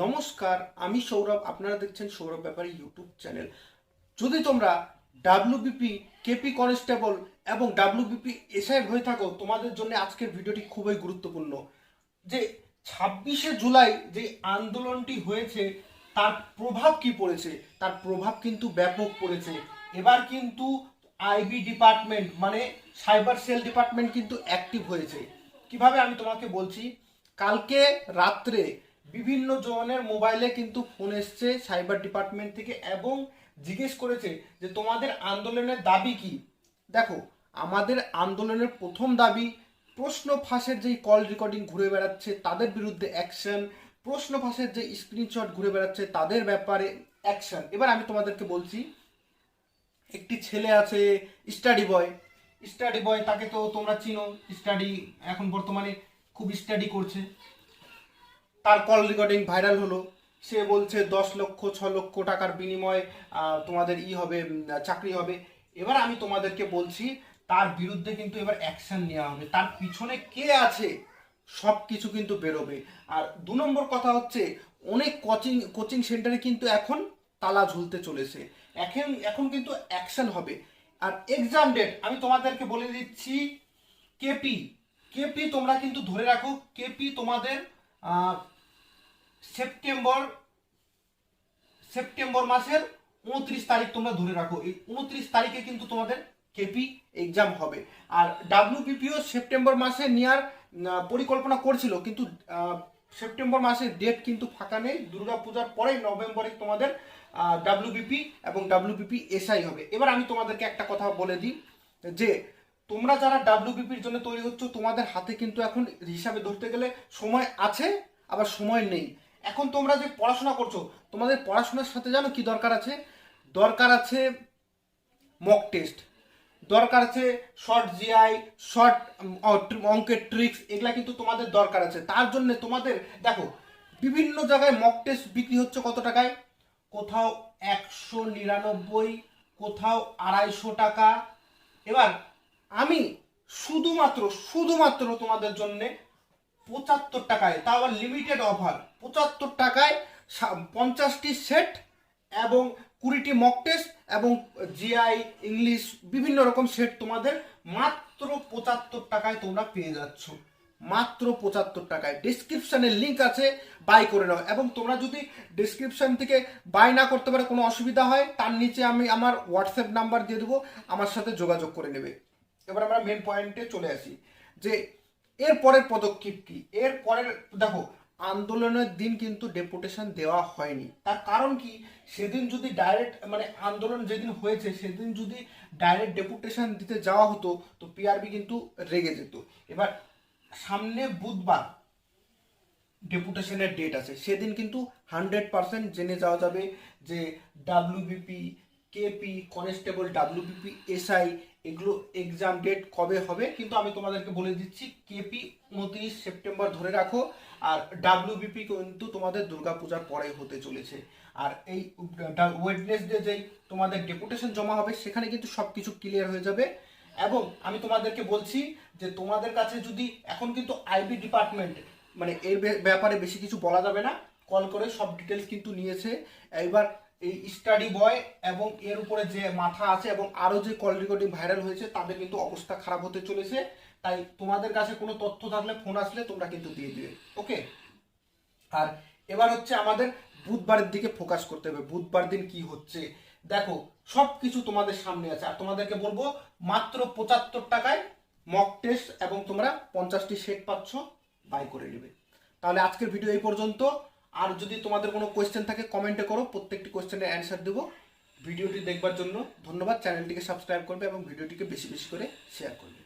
নমস্কার, আমি সৌরভ, আপনারা দেখছেন সৌরভ ব্যাপারী ইউটিউব চ্যানেল। যদি তোমরা ডাব্লিউবিপি কেপি কনস্টেবল এবং ডাব্লিউবিপি এসআই হয়ে থাকো, তোমাদের জন্য আজকের ভিডিওটি খুবই গুরুত্বপূর্ণ। যে ছাব্বিশে জুলাই যে আন্দোলনটি হয়েছে, তার প্রভাব কি পড়েছে? তার প্রভাব কিন্তু ব্যাপক পড়েছে। এবার কিন্তু আইবি ডিপার্টমেন্ট মানে সাইবার সেল ডিপার্টমেন্ট কিন্তু অ্যাক্টিভ হয়েছে। কীভাবে আমি তোমাকে বলছি? কালকে রাত্রে বিভিন্ন জনের মোবাইলে কিন্তু ফোন এসছে সাইবার ডিপার্টমেন্ট থেকে এবং জিজ্ঞেস করেছে যে তোমাদের আন্দোলনের দাবি কি? দেখো, আমাদের আন্দোলনের প্রথম দাবি, প্রশ্ন ফাঁসের যেই কল রেকর্ডিং ঘুরে বেড়াচ্ছে, তাদের বিরুদ্ধে অ্যাকশন প্রশ্ন ফাঁসের যে স্ক্রিনশট ঘুরে বেড়াচ্ছে, তাদের ব্যাপারে অ্যাকশন এবার আমি তোমাদেরকে বলছি, একটি ছেলে আছে স্টাডি বয় স্টাডি বয় তাকে তো তোমরা চিনো। স্টাডি এখন বর্তমানে খুব স্টাডি করছে। তার কল রেকর্ডিং ভাইরাল হলো। সে বলছে, দশ লক্ষ, ছ লক্ষ টাকার বিনিময়ে তোমাদের ই হবে চাকরি হবে। এবার আমি তোমাদেরকে বলছি, তার বিরুদ্ধে কিন্তু এবার অ্যাকশন নেওয়া হবে। তার পিছনে কে আছে, সব কিছু কিন্তু বেরোবে। আর দু নম্বর কথা হচ্ছে, অনেক কোচিং কোচিং সেন্টারে কিন্তু এখন তালা ঝুলতে চলেছে। এখন এখন কিন্তু অ্যাকশন হবে। আর এক্সাম ডেট আমি তোমাদেরকে বলে দিচ্ছি কেপি কেপি তোমরা কিন্তু ধরে রাখো কেপি তোমাদের সেপ্টেম্বর সেপ্টেম্বর মাসের উনত্রিশ তারিখ তোমরা ধরে রাখো। এই উনত্রিশ তারিখে কিন্তু তোমাদের কেপি এক্সাম হবে। আর ডাব্লিউবিপিও সেপ্টেম্বর মাসে নেওয়ার পরিকল্পনা করছিল, কিন্তু সেপ্টেম্বর মাসের ডেট কিন্তু ফাঁকা নেই। দুর্গাপূজার পরেই নভেম্বরে তোমাদের ডাব্লিউবিপি এবং ডাব্লিউবিপি এসআই হবে। এবার আমি তোমাদেরকে একটা কথা বলে দিই, যে তোমরা যারা ডাব্লিউবিপির জন্য তৈরি হচ্ছ, তোমাদের হাতে কিন্তু এখন হিসাবে ধরতে গেলে সময় আছে, আবার সময় নেই। এখন তোমরা যে পড়াশোনা করছ, তোমাদের পড়াশোনার সাথে জানো কি দরকার আছে? দরকার আছে মক টেস্ট দরকার আছে শর্ট জিআই শর্ট অঙ্কের ট্রিক্স এগুলা কিন্তু তোমাদের দরকার আছে। তার জন্য তোমাদের, দেখো, বিভিন্ন জায়গায় মক টেস্ট বিক্রি হচ্ছে কত টাকায়? কোথাও একশো নিরানব্বই, কোথাও আড়াইশো টাকা। এবার, আমি শুধুমাত্র শুধুমাত্র তোমাদের জন্যে পঁচাত্তর টাকায়, তাও আবার লিমিটেড অফার পঁচাত্তর টাকায় পঞ্চাশটি সেট এবং কুড়িটি মক টেস্ট এবং জিআই ইংলিশ বিভিন্ন রকম সেট তোমাদের মাত্র পঁচাত্তর টাকায় তোমরা পেয়ে যাচ্ছ। মাত্র পঁচাত্তর টাকায়। ডিসক্রিপশানের লিঙ্ক আছে বাই করে নাও। এবং তোমরা যদি ডিসক্রিপশন থেকে বাই না করতে পারে, কোনো অসুবিধা হয়, তার নিচে আমি আমার হোয়াটসঅ্যাপ নাম্বার দিয়ে দেবো, আমার সাথে যোগাযোগ করে নেবে। এবার আমরা মেন পয়েন্টে চলে আসি, যে এর পরের পদক্ষেপ কি? এর পরের, দেখো, আন্দোলনের দিন কিন্তু ডেপুটেশন দেওয়া হয়নি। তার কারণ কি? সেদিন যদি ডাইরেক্ট মানে আন্দোলন যেদিন হয়েছে, সেদিন যদি ডাইরেক্ট ডেপুটেশন দিতে যাওয়া হতো, তো পিআরবি কিন্তু রেগে যেত। এবার, সামনে বুধবার ডেপুটেশনের ডেট আছে। সেদিন কিন্তু হান্ড্রেড পার্সেন্ট জেনে যাওয়া যাবে যে WBP KP constable WBP SI এগুলো এক্সাম ডেট কবে হবে? কিন্তু আমি তোমাদেরকে বলে দিচ্ছি কেপি উনত্রিশ সেপ্টেম্বর ধরে রাখো। আর ডাব্লিউবিপি কিন্তু তোমাদের দুর্গাপূজার পরে হতে চলেছে। আর এই ওয়েডনেসডে যেই তোমাদের ডেপুটেশন জমা হবে, সেখানে কিন্তু সব কিছু ক্লিয়ার হয়ে যাবে। এবং আমি তোমাদেরকে বলছি যে তোমাদের কাছে যদি এখন কিন্তু আইবি ডিপার্টমেন্ট মানে এর ব্যাপারে বেশি কিছু বলা যাবে না কল করে সব ডিটেলস কিন্তু নিয়েছে। এবার এই স্টাডি বয় এবং এর উপরে যে মাথা আছে এবং আরও যে কল রেকর্ডিং ভাইরাল হয়েছে, তাদের কিন্তু অবস্থা খারাপ হতে চলেছে। তাই তোমাদের কাছে কোনো তথ্য থাকলে ফোন আসলে তোমরা কিন্তু দিয়ে দিবে ওকে আর এবার হচ্ছে আমাদের বুধবারের দিকে ফোকাস করতে হবে, বুধবার দিন কি হচ্ছে? দেখো সব কিছু তোমাদের সামনে আছে। আর তোমাদেরকে বলব, মাত্র পঁচাত্তর টাকায় মক টেস্ট এবং তোমরা পঞ্চাশটি সেট পাচ্ছ বাই করে নেবে। তাহলে আজকের ভিডিও এই পর্যন্ত। আর যদি তোমাদের কোনো কোয়েশ্চেন থাকে কমেন্টে করো, প্রত্যেকটি কোয়েশ্চেনের অ্যান্সার দেবো। ভিডিওটি দেখবার জন্য ধন্যবাদ। চ্যানেলটিকে সাবস্ক্রাইব করবে এবং ভিডিওটিকে বেশি বেশি করে শেয়ার করবে।